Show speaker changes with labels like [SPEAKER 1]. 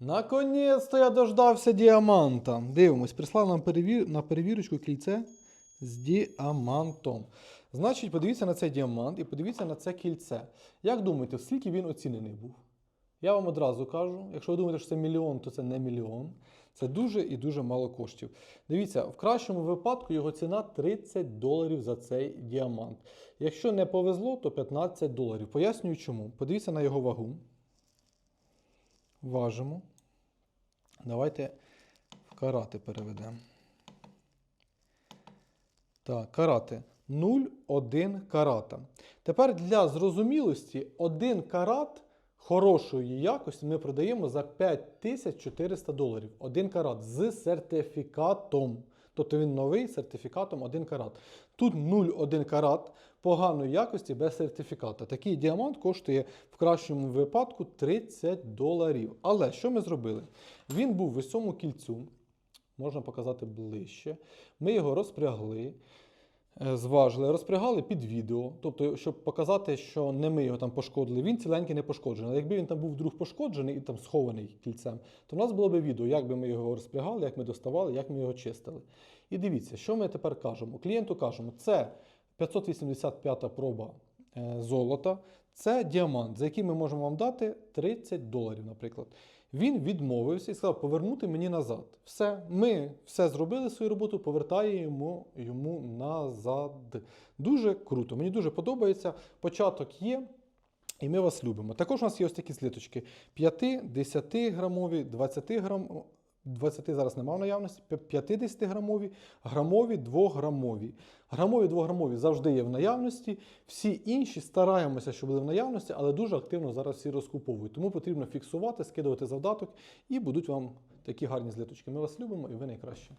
[SPEAKER 1] Наконець-то я дождався діаманта. Дивимось, прислав нам перевір... на перевірочку кільце з діамантом. Значить, подивіться на цей діамант і подивіться на це кільце. Як думаєте, скільки він оцінений був? Я вам одразу кажу, якщо ви думаєте, що це мільйон, то це не мільйон. Це дуже і дуже мало коштів. Дивіться, в кращому випадку його ціна 30 доларів за цей діамант. Якщо не повезло, то 15 доларів. Пояснюю чому. Подивіться на його вагу. Важимо. Давайте в карати переведемо. Так, карати. 0,1 карата. Тепер для зрозумілості 1 карат хорошої якості ми продаємо за 5400 доларів. 1 карат з сертифікатом. Тобто він новий сертифікатом 1 карат. Тут 0,1 карат поганої якості без сертифіката. Такий діамант коштує в кращому випадку 30 доларів. Але що ми зробили? Він був в цьому кільцю. Можна показати ближче. Ми його розпрягли. Е, зважили, розпрягали під відео, тобто, щоб показати, що не ми його там пошкодили. Він ціленький не пошкоджений. Але якби він там був вдруг пошкоджений і там схований кільцем, то в нас було б відео, як би ми його розпрягали, як ми доставали, як ми його чистили. І дивіться, що ми тепер кажемо. Клієнту кажемо, це 585 проба золота, це діамант, за який ми можемо вам дати 30 доларів, наприклад. Він відмовився і сказав повернути мені назад. Все, ми все зробили свою роботу, повертаємо йому назад. Дуже круто. Мені дуже подобається. Початок є. І ми вас любимо. Також у нас є ось такі слиточки: 5, 10 грамові, 20 грам. 20 зараз немає в наявності, 50 грамові, грамові, 2 грамові. Грамові, 2 грамові завжди є в наявності. Всі інші стараємося, щоб були в наявності, але дуже активно зараз всі розкуповують. Тому потрібно фіксувати, скидувати завдаток і будуть вам такі гарні злиточки. Ми вас любимо і ви найкращі.